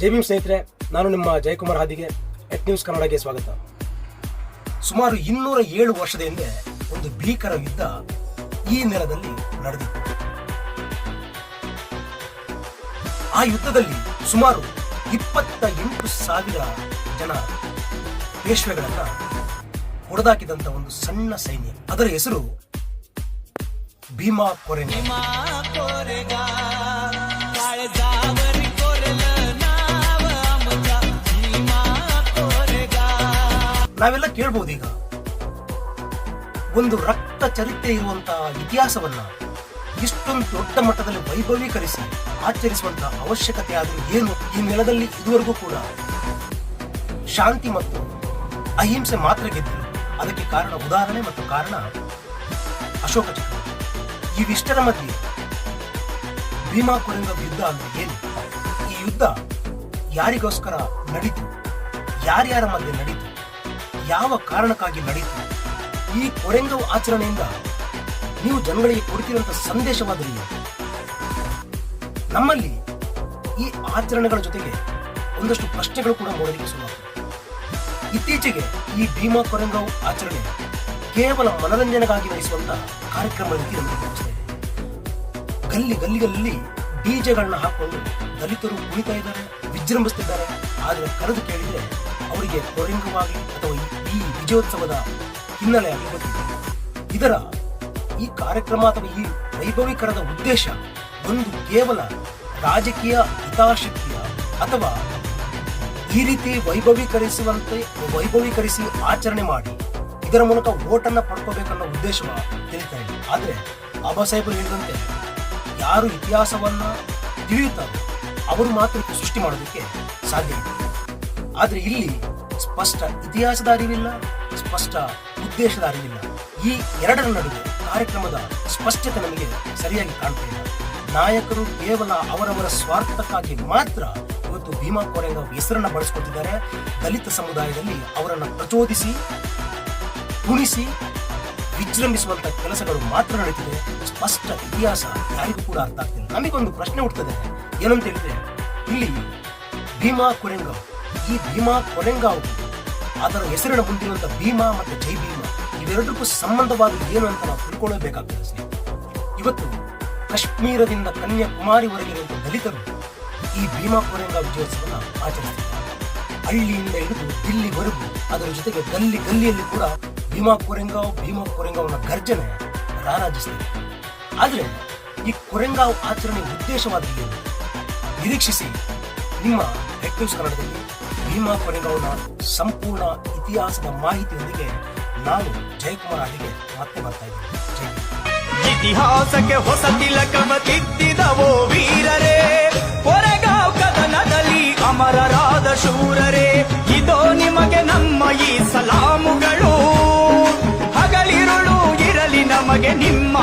ಜೈ ಭೀಮ್ ಸ್ನೇಹಿತರೆ, ನಾನು ನಿಮ್ಮ ಜಯಕುಮಾರ್ ಹಾದಿಗೆ ಎಟ್ ನ್ಯೂಸ್ ಕನ್ನಡಗೆ ಸ್ವಾಗತ. ಸುಮಾರು ಇನ್ನೂರ ಏಳು ವರ್ಷದ ಹಿಂದೆ ಒಂದು ಭೀಕರ ಯುದ್ಧ ಈ ನೆಲದಲ್ಲಿ ನಡೆದಿತ್ತು. ಆ ಯುದ್ಧದಲ್ಲಿ ಸುಮಾರು ಇಪ್ಪತ್ತ ಎಂಟು ಸಾವಿರ ಜನ ಪೇಶ್ವೆಗಳನ್ನ ಹೊಡೆದಾಕಿದಂತ ಒಂದು ಸಣ್ಣ ಸೈನ್ಯ. ಅದರ ಹೆಸರು ಭೀಮಾ ಕೊರೆಂಗ ನಾವೆಲ್ಲ ಕೇಳ್ಬೋದು ಈಗ ಒಂದು ರಕ್ತ ಚರಿತ್ರೆ ಇರುವಂತಹ ಇತಿಹಾಸವನ್ನ ಇಷ್ಟೊಂದು ದೊಡ್ಡ ಮಟ್ಟದಲ್ಲಿ ವೈಭವೀಕರಿಸಿ ಆಚರಿಸುವಂತಹ ಅವಶ್ಯಕತೆ ಆದರೂ ಏನು ಈ ನೆಲದಲ್ಲಿ ಇದುವರೆಗೂ ಕೂಡ? ಶಾಂತಿ ಮತ್ತು ಅಹಿಂಸೆ ಮಾತ್ರ ಗೆದ್ದರು ಅದಕ್ಕೆ ಕಾರಣ ಉದಾಹರಣೆ ಮತ್ತು ಕಾರಣ ಅಶೋಕ ಚಕ್ರವರ್ತಿ ಇವಿಷ್ಟರ ಮಧ್ಯೆ ಭೀಮಾ ಕೊರೆಂಗ ಯುದ್ಧ ಅಂದ್ರೆ ಏನು? ಈ ಯುದ್ಧ ಯಾರಿಗೋಸ್ಕರ ನಡೀತು? ಯಾರ್ಯಾರ ಮಧ್ಯೆ ನಡೀತು? ಯಾವ ಕಾರಣಕ್ಕಾಗಿ ನಡೀತು ಈ ಕೊರೆಂಗವ್ ಆಚರಣೆಯಿಂದ ನೀವು ಜನಗಳಿಗೆ ಕೊಡ್ತಿರುವಂತಹ ಸಂದೇಶವಾದರೂ ನಮ್ಮಲ್ಲಿ ಈ ಆಚರಣೆಗಳ ಜೊತೆಗೆ ಒಂದಷ್ಟು ಪ್ರಶ್ನೆಗಳು ಕೂಡ ಮೂಡಲಿಕ್ಕೆ ಶುರುವಾಗುತ್ತೆ ಇತ್ತೀಚೆಗೆ ಈ ಭೀಮಾ ಕೊರೆಂಗಾವ್ ಆಚರಣೆ ಕೇವಲ ಮನರಂಜನೆಗಾಗಿ ನಡೆಸುವಂತ ಕಾರ್ಯಕ್ರಮ ಗಲ್ಲಿ ಗಲ್ಲಿಗಳಲ್ಲಿ ಬೀಜಗಳನ್ನ ಹಾಕೊಂಡು ದಲಿತರು ಕುಣಿತಾ ಇದ್ದಾರೆ, ವಿಜೃಂಭಿಸ್ತಿದ್ದಾರೆ. ಆದರೆ ಕರೆದು ಕೇಳಿದ್ರೆ ಅವರಿಗೆ ಬಹಿರಂಗವಾಗಿ ಅಥವಾ ಈ- ವಿಜಯೋತ್ಸವದ ಹಿನ್ನೆಲೆ ಆಗಲಿ ಇದರ ಈ ಕಾರ್ಯಕ್ರಮ ಅಥವಾ ಈ ವೈಭವೀಕರಣದ ಉದ್ದೇಶ ಒಂದು ಕೇವಲ ರಾಜಕೀಯ ಹಿತಾಶಕ್ತಿಯ ಅಥವಾ ಈ ರೀತಿ ವೈಭವೀಕರಿಸುವಂತೆ ವೈಭವೀಕರಿಸಿ ಆಚರಣೆ ಮಾಡಿ ಇದರ ಮೂಲಕ ಓಟನ್ನು ಪಡ್ಕೋಬೇಕನ್ನೋ ಉದ್ದೇಶ ತಿಳಿತಾ ಇದೆ ಆದರೆ ಬಾಬಾ ಸಾಹೇಬರು ಹೇಳಿದಂತೆ ಯಾರು ಇತಿಹಾಸವನ್ನು ತಿಳಿಯುತ್ತಾರೋ, ಅವರು ಮಾತ್ರ ಸೃಷ್ಟಿ ಮಾಡೋದಕ್ಕೆ ಸಾಧ್ಯ ಆದ್ರೆ ಇಲ್ಲಿ ಸ್ಪಷ್ಟ ಇತಿಹಾಸದ ಅರಿವಿಲ್ಲ, ಸ್ಪಷ್ಟ ಉದ್ದೇಶದ ಅರಿವಿಲ್ಲ. ಈ ಎರಡರ ನಡುವೆ ಕಾರ್ಯಕ್ರಮದ ಸ್ಪಷ್ಟತೆ ನಮಗೆ ಸರಿಯಾಗಿ ಕಾಣ್ತಾ ಇಲ್ಲ. ನಾಯಕರು ಕೇವಲ ಅವರವರ ಸ್ವಾರ್ಥಕ್ಕಾಗಿ ಮಾತ್ರ ಇವತ್ತು ಭೀಮಾ ಕೊರೆಂಗ ಹೆಸರನ್ನ ಬಳಸ್ಕೊತಿದ್ದಾರೆ. ದಲಿತ ಸಮುದಾಯದಲ್ಲಿ ಅವರನ್ನ ಪ್ರಚೋದಿಸಿ ಉಣಿಸಿ ವಿಜೃಂಭಿಸುವಂತ ಕೆಲಸಗಳು ಮಾತ್ರ ನಡೀತಿದೆ. ಸ್ಪಷ್ಟ ಇತಿಹಾಸ ಯಾರಿಗೂ ಕೂಡ ಅರ್ಥ ಆಗ್ತಿಲ್ಲ. ನಮಗೊಂದು ಪ್ರಶ್ನೆ ಹುಟ್ಟುತ್ತದೆ ಏನಂತ ಹೇಳಿದ್ರೆ, ಇಲ್ಲಿ ಭೀಮಾ ಕೊರೆಂಗಾವ್ ಈ ಭೀಮಾ ಕೊರೆಂಗಾವ್ ಅದರ ಹೆಸರಿನ ಗುಂಪಿನಂತ ಭೀಮಾ ಮತ್ತು ಜೈ ಭೀಮಾ ಇವೆರಡಕ್ಕೂ ಸಂಬಂಧವಾದ ಏನು ಅಂತ ನಾವು ತಿಳ್ಕೊಳ್ಳಬೇಕಾಗ್ತದೆ. ಇವತ್ತು ಕಾಶ್ಮೀರದಿಂದ ಕನ್ಯಾಕುಮಾರಿವರೆಗಿರುವಂತ ದಲಿತರು ಈ ಭೀಮಾ ಕೊರೆಂಗಾವ್ ವಿಜಯೋತ್ಸವನ ಆಚರಿಸ್ತಿದ್ದಾರೆ ಹಳ್ಳಿಯಿಂದ ಹಿಡಿದು ದಿಲ್ಲಿವರೆಗೂ ಅದರ ಜೊತೆಗೆ ಗಲ್ಲಿ ಗಲ್ಲಿಯಲ್ಲಿ ಕೂಡ ಭೀಮಾ ಕೊರೆಂಗಾವ್ ಭೀಮಾ ಕೊರೆಂಗಾವ್ನ ಗರ್ಜನೆ ರಾರಾಜಿಸ್ತಿದೆ. ಆದರೆ ಈ ಕೊರೆಂಗಾವ್ ಆಚರಣೆ ಉದ್ದೇಶವಾದ ನಿರೀಕ್ಷಿಸಿ. ನಿಮ್ಮ ನ್ಯೂಸ್ ಕನ್ನಡದಲ್ಲಿ ಭೀಮಾ ಕೊರೆಗೌಡ ಸಂಪೂರ್ಣ ಇತಿಹಾಸದ ಮಾಹಿತಿಯೊಂದಿಗೆ ನಾನು ಜಯಕುಮಾರ್ ಅಡಿಗೆ ಮತ್ತೆ ಬರ್ತಾ ಇದ್ದೀನಿ. ಇತಿಹಾಸಕ್ಕೆ ಹೊಸ ತಿಲಕವ ತಿದ್ದಿದವೋ ವೀರರೇ? ಕೊರೆಗಾವ್ ಕದನದಲ್ಲಿ ಅಮರರಾದ ಶೂರರೇ? ಇದೋ ನಿಮಗೆ ನಮ್ಮ ಈ ಸಲಾಮುಗಳು. ಹಗಲಿರುಳು ಇರಲಿ ನಮಗೆ ನಿಮ್ಮ